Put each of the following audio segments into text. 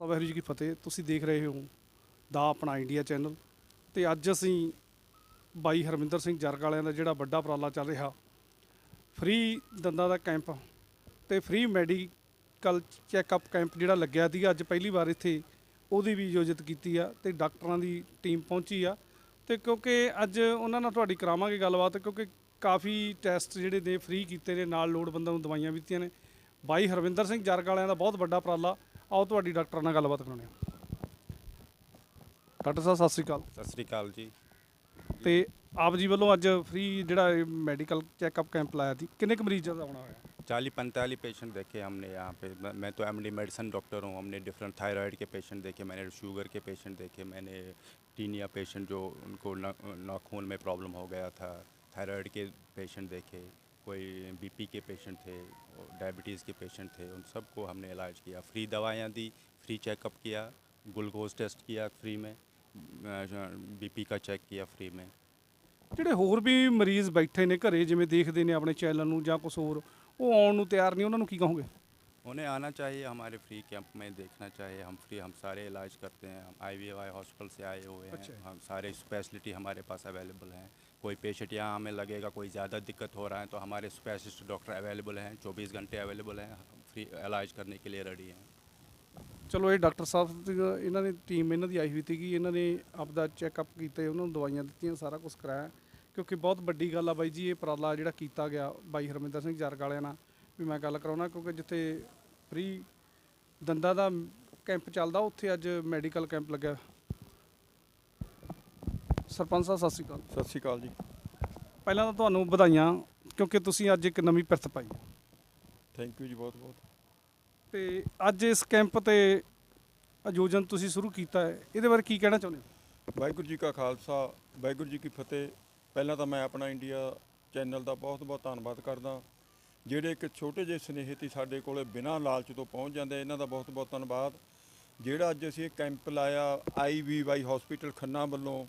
ਵਾਹਿਗੁਰੂ ਜੀ ਕੀ ਫਤਿਹ। ਤੁਸੀਂ ਦੇਖ ਰਹੇ ਹੋ ਦਾ ਆਪਣਾ ਇੰਡੀਆ ਚੈਨਲ ਤੇ ਅੱਜ ਅਸੀਂ ਬਾਈ ਹਰਮਿੰਦਰ ਸਿੰਘ ਜਰਗ ਵਾਲਿਆਂ ਦਾ ਜਿਹੜਾ ਵੱਡਾ ਉਪਰਾਲਾ ਚੱਲ ਰਿਹਾ ਫ੍ਰੀ ਦੰਦਾਂ ਦਾ ਕੈਂਪ ਤੇ ਫ੍ਰੀ ਮੈਡੀਕਲ ਚੈੱਕਅਪ ਕੈਂਪ ਜਿਹੜਾ ਲੱਗਿਆ ਸੀ, ਅੱਜ ਪਹਿਲੀ ਵਾਰ ਇੱਥੇ ਉਹਦੀ ਵੀ ਆਯੋਜਿਤ ਕੀਤੀ ਆ ਤੇ ਡਾਕਟਰਾਂ ਦੀ ਟੀਮ ਪਹੁੰਚੀ ਆ ਤੇ ਕਿਉਂਕਿ ਅੱਜ ਉਹਨਾਂ ਨਾਲ ਤੁਹਾਡੀ ਕਰਾਵਾਂਗੇ ਗੱਲਬਾਤ ਕਿਉਂਕਿ ਕਾਫੀ ਟੈਸਟ ਜਿਹੜੇ ਨੇ ਫ੍ਰੀ ਕੀਤੇ ਨੇ, ਨਾਲ ਲੋੜਵੰਦਾਂ ਨੂੰ ਦਵਾਈਆਂ ਵੀ ਦਿੱਤੀਆਂ ਨੇ। ਬਾਈ ਹਰਵਿੰਦਰ ਸਿੰਘ ਜਰਗ ਵਾਲਿਆਂ ਦਾ ਬਹੁਤ ਵੱਡਾ ਉਪਰਾਲਾ ਆਓ ਤੁਹਾਡੀ ਡਾਕਟਰਾਂ ਨਾਲ ਗੱਲਬਾਤ ਕਰਾਉਂਦੇ ਹਾਂ ਡਾਕਟਰ ਸਾਹਿਬ ਸਤਿ ਸ੍ਰੀ ਅਕਾਲ ਸਤਿ ਸ੍ਰੀ ਅਕਾਲ ਜੀ ਤੇ ਆਪ ਜੀ ਵੱਲੋਂ ਅੱਜ ਫ੍ਰੀ ਜਿਹੜਾ ਮੈਡੀਕਲ ਚੈੱਕਅਪ ਕੈਂਪ ਲਾਇਆ ਸੀ ਕਿੰਨੇ ਕੁ ਮਰੀਜ਼ਾਂ ਦਾ ਆਉਣਾ ਹੋਇਆ चालीस पैंतालीस पेशेंट देखे हमने यहाँ पे मैं- मैं तो एमडी मेडिसिन डॉक्टर हूँ हमने डिफरेंट थायराइड के पेशेंट देखे मैंने शुगर के पेशेंट देखे मैंने टीनिया पेशेंट जो उनको न- नाखून में प्रॉब्लम हो गया था थायराइड के पेशेंट देखे कोई बीपी के पेशेंट थे और डायबिटीज़ के पेशेंट थे उन सबको हमने इलाज किया फ्री दवाइयाँ दी फ्री चेकअप किया ग्लूकोज टेस्ट किया फ्री में बीपी का चेक किया फ्री में ਜਿਹੜੇ ਹੋਰ ਵੀ ਮਰੀਜ਼ ਬੈਠੇ ਨੇ ਘਰੇ ਜਿਵੇਂ ਦੇਖਦੇ ਨੇ ਆਪਣੇ ਚੈਨਲ ਨੂੰ ਜਾਂ ਕੁਝ ਹੋਰ ਉਹ ਆਉਣ ਨੂੰ ਤਿਆਰ ਨਹੀਂ ਉਹਨਾਂ ਨੂੰ ਕੀ ਕਹੋਗੇ उन्हें आना चाहिए हमारे फ्री कैंप में देखना चाहिए हम फ्री हम सारे इलाज करते हैं हम आई हॉस्पिटल से आए हुए अच्छा। हैं हम सारे स्पेशलिटी हमारे पास अवेलेबल हैं कोई पेशेंट यहाँ हमें लगेगा कोई ज़्यादा दिक्कत हो रहा है तो हमारे स्पेशलिस्ट डॉक्टर अवेलेबल हैं चौबीस घंटे अवेलेबल हैं हम फ्री इलाज करने के लिए रेडी हैं ਚਲੋ ਇਹ ਡਾਕਟਰ ਸਾਹਿਬ ਦੀ ਇਹਨਾਂ ਦੀ ਟੀਮ ਇਹਨਾਂ ਦੀ ਆਈ ਹੋਈ ਸੀਗੀ ਇਹਨਾਂ ਨੇ ਆਪਦਾ ਚੈੱਕਅਪ ਕੀਤੇ ਉਹਨਾਂ ਨੂੰ ਦਵਾਈਆਂ ਦਿੱਤੀਆਂ ਸਾਰਾ ਕੁਝ ਕਰਾਇਆ ਕਿਉਂਕਿ ਬਹੁਤ ਵੱਡੀ ਗੱਲ ਆ ਬਾਈ ਜੀ ਇਹ ਉਪਰਾਲਾ ਜਿਹੜਾ ਕੀਤਾ ਗਿਆ ਬਾਈ ਹਰਮਿੰਦਰ ਸਿੰਘ ਜਰਗ ਵਾਲਿਆਂ ਨਾਲ ਵੀ ਮੈਂ ਗੱਲ ਕਰਾਉਣਾ ਕਿਉਂਕਿ ਜਿੱਥੇ ਫ੍ਰੀ ਦੰਦਾਂ ਦਾ ਕੈਂਪ ਚੱਲਦਾ ਉੱਥੇ ਅੱਜ ਮੈਡੀਕਲ ਕੈਂਪ ਲੱਗਿਆ। ਸਰਪੰਚ ਸਾਹਿਬ ਸਤਿ ਸ਼੍ਰੀ ਅਕਾਲ। ਸਤਿ ਸ਼੍ਰੀ ਅਕਾਲ ਜੀ। ਪਹਿਲਾਂ ਤਾਂ ਤੁਹਾਨੂੰ ਵਧਾਈਆਂ ਕਿਉਂਕਿ ਤੁਸੀਂ ਅੱਜ ਇੱਕ ਨਵੀਂ ਪਿਰਤ ਪਾਈ। ਥੈਂਕ ਯੂ ਜੀ ਬਹੁਤ ਬਹੁਤ। ਤੇ ਅੱਜ ਇਸ ਕੈਂਪ ਤੇ ਆਯੋਜਨ ਤੁਸੀਂ ਸ਼ੁਰੂ ਕੀਤਾ ਹੈ ਇਹਦੇ ਬਾਰੇ ਕੀ ਕਹਿਣਾ ਚਾਹੁੰਦੇ ਹੋ? ਵਾਹਿਗੁਰੂ ਜੀ ਕਾ ਖਾਲਸਾ ਵਾਹਿਗੁਰੂ ਜੀ ਕੀ ਫਤਿਹ। ਪਹਿਲਾਂ ਤਾਂ ਮੈਂ ਆਪਣਾ ਇੰਡੀਆ ਚੈਨਲ ਦਾ ਬਹੁਤ ਬਹੁਤ ਧੰਨਵਾਦ ਕਰਦਾ। ਜਿਹੜੇ ਇੱਕ ਛੋਟੇ ਜਿਹੇ ਸਨੇਹਿਤੀ ਸਾਡੇ ਕੋਲੇ ਬਿਨਾਂ ਲਾਲਚ ਤੋਂ ਪਹੁੰਚ ਜਾਂਦੇ ਇਹਨਾਂ ਦਾ ਬਹੁਤ ਬਹੁਤ ਧੰਨਵਾਦ। ਜਿਹੜਾ ਅੱਜ ਅਸੀਂ ਇਹ ਕੈਂਪ ਲਾਇਆ ਆਈਵੀਵਾਈ ਹਸਪੀਟਲ ਖੰਨਾ ਵੱਲੋਂ,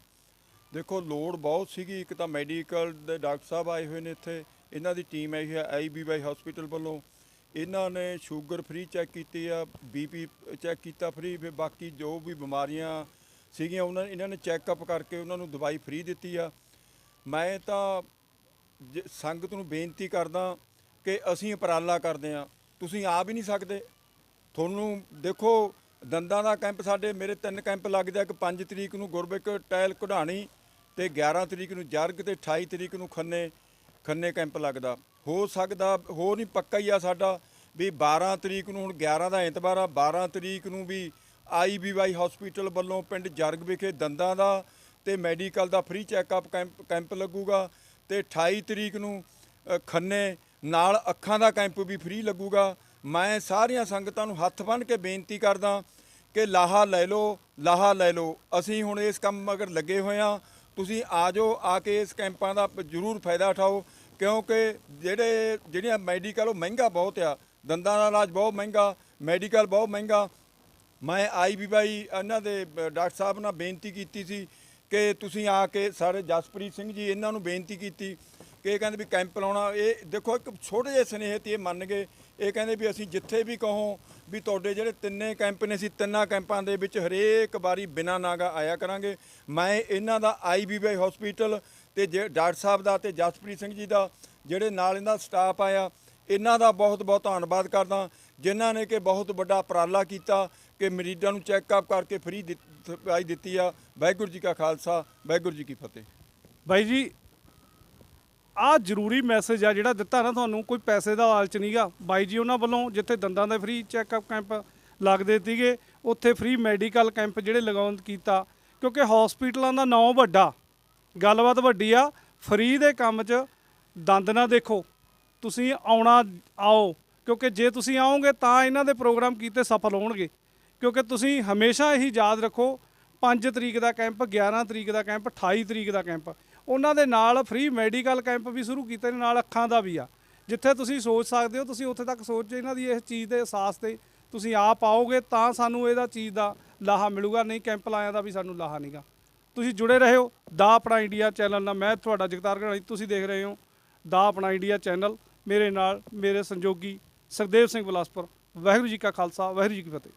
ਦੇਖੋ ਲੋੜ ਬਹੁਤ ਸੀਗੀ, ਇੱਕ ਤਾਂ ਮੈਡੀਕਲ ਦੇ ਡਾਕਟਰ ਸਾਹਿਬ ਆਏ ਹੋਏ ਨੇ ਇੱਥੇ, ਇਹਨਾਂ ਦੀ ਟੀਮ ਆਈ ਹੈ ਆਈਵੀਵਾਈ ਹਸਪੀਟਲ ਵੱਲੋਂ। ਇਹਨਾਂ ਨੇ ਸ਼ੂਗਰ ਫ੍ਰੀ ਚੈੱਕ ਕੀਤੀ ਆ ਬੀਪੀ ਚੈੱਕ ਕੀਤਾ ਫ੍ਰੀ ਫਿਰ ਬਾਕੀ ਜੋ ਵੀ ਬਿਮਾਰੀਆਂ ਸੀਗੀਆਂ, ਉਹਨਾਂ ਇਹਨਾਂ ਨੇ ਚੈੱਕਅਪ ਕਰਕੇ ਉਹਨਾਂ ਨੂੰ ਦਵਾਈ ਫ੍ਰੀ ਦਿੱਤੀ ਆ। ਮੈਂ ਤਾਂ ਜ- ਸੰਗਤ ਨੂੰ ਬੇਨਤੀ ਕਰਦਾ ਕਿ ਅਸੀਂ ਉਪਰਾਲਾ ਕਰਦੇ ਆ ਤੁਸੀਂ ਆ ਵੀ ਨਹੀਂ ਸਕਦੇ। ਤੁਹਾਨੂੰ ਦੇਖੋ, ਦੰਦਾਂ ਦਾ ਕੈਂਪ ਸਾਡੇ, ਮੇਰੇ ਤਿੰਨ ਕੈਂਪ ਲੱਗਦੇ ਆ ਇੱਕ 5 ਤਰੀਕ ਨੂੰ ਗੁਰਬਿਕ ਟਾਇਲ ਕਢਾਣੀ ਤੇ 11 ਤਰੀਕ ਨੂੰ ਜਰਗ ਤੇ 28 ਤਰੀਕ ਨੂੰ ਖੰਨੇ ਖੰਨੇ ਕੈਂਪ ਲੱਗਦਾ। ਹੋ ਸਕਦਾ, ਹੋ ਨਹੀਂ, ਪੱਕਾ ਹੀ ਆ ਸਾਡਾ ਵੀ 12 ਤਰੀਕ ਨੂੰ ਹੁਣ 11 ਦਾ ਐਤਵਾਰ ਆ 12 ਤਰੀਕ ਨੂੰ ਵੀ ਆਈਬੀਵਾਈ ਹਸਪੀਟਲ ਵੱਲੋਂ ਪਿੰਡ ਜਰਗ ਵਿਖੇ ਦੰਦਾਂ ਦਾ ਤੇ ਮੈਡੀਕਲ ਦਾ ਫ੍ਰੀ ਚੈੱਕਅਪ ਕੈਂਪ ਕੈਂਪ ਲੱਗੂਗਾ ਤੇ 28 ਤਰੀਕ ਨੂੰ ਖੰਨੇ ਨਾਲ ਅੱਖਾਂ ਦਾ ਕੈਂਪ ਵੀ ਫ੍ਰੀ ਲੱਗੂਗਾ। ਮੈਂ ਸਾਰੀਆਂ ਸੰਗਤਾਂ ਨੂੰ ਹੱਥ ਬੰਨ੍ਹ ਕੇ ਬੇਨਤੀ ਕਰਦਾ ਕਿ ਲਾਹਾ ਲੈ ਲਓ, ਲਾਹਾ ਲੈ ਲਓ। ਅਸੀਂ ਹੁਣ ਇਸ ਕੰਮ ਮਗਰ ਲੱਗੇ ਹੋਏ ਆ ਤੁਸੀਂ ਆ ਜਾਓ, ਆ ਕੇ ਇਸ ਕੈਂਪਾਂ ਦਾ ਜ਼ਰੂਰ ਫਾਇਦਾ ਉਠਾਓ। ਕਿਉਂਕਿ ਜਿਹੜੇ, ਜਿਹੜੀਆਂ ਮੈਡੀਕਲ, ਉਹ ਮਹਿੰਗਾ ਬਹੁਤ ਆ। ਦੰਦਾਂ ਦਾ ਇਲਾਜ ਬਹੁਤ ਮਹਿੰਗਾ, ਮੈਡੀਕਲ ਬਹੁਤ ਮਹਿੰਗਾ। ਮੈਂ ਆਈਬੀਵਾਈ ਇਹਨਾਂ ਦੇ ਡਾਕਟਰ ਸਾਹਿਬ ਨਾਲ ਬੇਨਤੀ ਕੀਤੀ ਸੀ ਕਿ ਤੁਸੀਂ ਆ ਕੇ ਸਾਰੇ ਜਸਪ੍ਰੀਤ ਸਿੰਘ ਜੀ, ਇਹਨਾਂ ਨੂੰ ਬੇਨਤੀ ਕੀਤੀ ਕਿ ਇਹ ਕਹਿੰਦੇ ਵੀ ਕੈਂਪ ਲਾਉਣਾ, ਇਹ ਦੇਖੋ ਇੱਕ ਛੋਟੇ ਜਿਹੇ ਸਨੇਹ ਤੇ ਇਹ ਮੰਨ ਗਏ। ਇਹ ਕਹਿੰਦੇ ਵੀ ਅਸੀਂ ਜਿੱਥੇ ਵੀ ਕਹੋ ਵੀ ਤੁਹਾਡੇ ਜਿਹੜੇ ਤਿੰਨੇ ਕੈਂਪ ਨੇ, ਅਸੀਂ ਤਿੰਨਾਂ ਕੈਂਪਾਂ ਦੇ ਵਿੱਚ ਹਰੇਕ ਵਾਰੀ ਬਿਨਾਂ ਨਾਗਾ ਆਇਆ ਕਰਾਂਗੇ। ਮੈਂ ਇਹਨਾਂ ਦਾ ਆਈਬੀਵਾਈ ਹਸਪੀਟਲ ਤੇ ਜੇ ਡਾਕਟਰ ਸਾਹਿਬ ਦਾ ਤੇ ਜਸਪ੍ਰੀਤ ਸਿੰਘ ਜੀ ਦਾ ਜਿਹੜੇ ਨਾਲ ਇਹਨਾਂ ਦਾ ਸਟਾਫ ਆਇਆ, ਇਹਨਾਂ ਦਾ ਬਹੁਤ ਬਹੁਤ ਧੰਨਵਾਦ ਕਰਦਾ। ਜਿਨ੍ਹਾਂ ਨੇ ਕਿ ਬਹੁਤ ਵੱਡਾ ਉਪਰਾਲਾ ਕੀਤਾ ਕਿ ਮਰੀਜ਼ਾਂ ਨੂੰ ਚੈੱਕਅਪ ਕਰਕੇ ਫ੍ਰੀ ਦਵਾਈ ਦਿੱਤੀ ਆ। ਵਾਹਿਗੁਰੂ ਜੀ ਕਾ ਖਾਲਸਾ, ਵਾਹਿਗੁਰੂ ਜੀ ਕੀ ਫਤਿਹ। ਬਾਈ ਜੀ ਆ ਜ਼ਰੂਰੀ ਮੈਸੇਜ ਆ ਜਿਹੜਾ ਦਿੱਤਾ ਨਾ ਤੁਹਾਨੂੰ, ਕੋਈ ਪੈਸੇ ਦਾ ਲਾਲਚ ਨਹੀਂਗਾ ਬਾਈ ਜੀ ਉਹਨਾਂ ਵੱਲੋਂ ਜਿੱਥੇ ਦੰਦਾਂ ਦੇ ਫ੍ਰੀ ਚੈੱਕਅਪ ਕੈਂਪ ਲੱਗਦੇ ਸੀਗੇ, ਉੱਥੇ ਫ੍ਰੀ ਮੈਡੀਕਲ ਕੈਂਪ ਜਿਹੜੇ ਲਗਾਉਣ ਕੀਤਾ। ਕਿਉਂਕਿ ਹਸਪੀਟਲਾਂ ਦਾ ਨਾਂ ਵੱਡਾ, ਗੱਲਬਾਤ ਵੱਡੀ ਆ ਫ੍ਰੀ ਦੇ ਕੰਮ 'ਚ ਦੰਦ ਨਾ ਦੇਖੋ। ਤੁਸੀਂ ਆਉਣਾ, ਆਓ। ਕਿਉਂਕਿ ਜੇ ਤੁਸੀਂ ਆਓਗੇ ਤਾਂ ਇਹਨਾਂ ਦੇ ਪ੍ਰੋਗਰਾਮ ਕੀਤੇ ਸਫਲ ਹੋਣਗੇ। ਕਿਉਂਕਿ ਤੁਸੀਂ ਹਮੇਸ਼ਾ ਇਹੀ ਯਾਦ ਰੱਖੋ 5 ਤਰੀਕ ਦਾ ਕੈਂਪ 11 ਤਰੀਕ ਦਾ ਕੈਂਪ 28 ਤਰੀਕ ਦਾ ਕੈਂਪ ਉਹਨਾਂ ਦੇ ਨਾਲ ਫ੍ਰੀ ਮੈਡੀਕਲ ਕੈਂਪ ਵੀ ਸ਼ੁਰੂ ਕੀਤੇ ਨੇ, ਨਾਲ ਅੱਖਾਂ ਦਾ ਵੀ ਆ। ਜਿੱਥੇ ਤੁਸੀਂ ਸੋਚ ਸਕਦੇ ਹੋ, ਤੁਸੀਂ ਉੱਥੇ ਤੱਕ ਸੋਚ, ਇਹਨਾਂ ਦੀ ਇਸ ਚੀਜ਼ ਦੇ ਅਹਿਸਾਸ ਤੇ ਤੁਸੀਂ ਆਪ ਆਓਗੇ ਤਾਂ ਸਾਨੂੰ ਇਹਦਾ ਚੀਜ਼ ਦਾ ਲਾਹਾ ਮਿਲੂਗਾ, ਨਹੀਂ ਕੈਂਪ ਲਾਇਆ ਦਾ ਵੀ ਸਾਨੂੰ ਲਾਹਾ ਨਹੀਂਗਾ ਤੁਸੀਂ ਜੁੜੇ ਰਹੋ ਦਾ ਆਪਣਾ ਇੰਡੀਆ ਚੈਨਲ ਨਾਲ। ਮੈਂ ਤੁਹਾਡਾ ਜਗਤਾਰ ਘਰਾਣੀ ਤੁਸੀਂ ਦੇਖ ਰਹੇ ਹੋ ਦਾ ਆਪਣਾ ਇੰਡੀਆ ਚੈਨਲ। ਮੇਰੇ ਨਾਲ ਮੇਰੇ ਸੰਯੋਗੀ ਸਰਦੇਵ ਸਿੰਘ ਬਲਾਸਪੁਰ, ਵਾਹਿਗੁਰੂ ਜੀ ਕਾ ਖਾਲਸਾ, ਵਾਹਿਗੁਰੂ ਜੀ ਕੀ ਫਤਿਹ।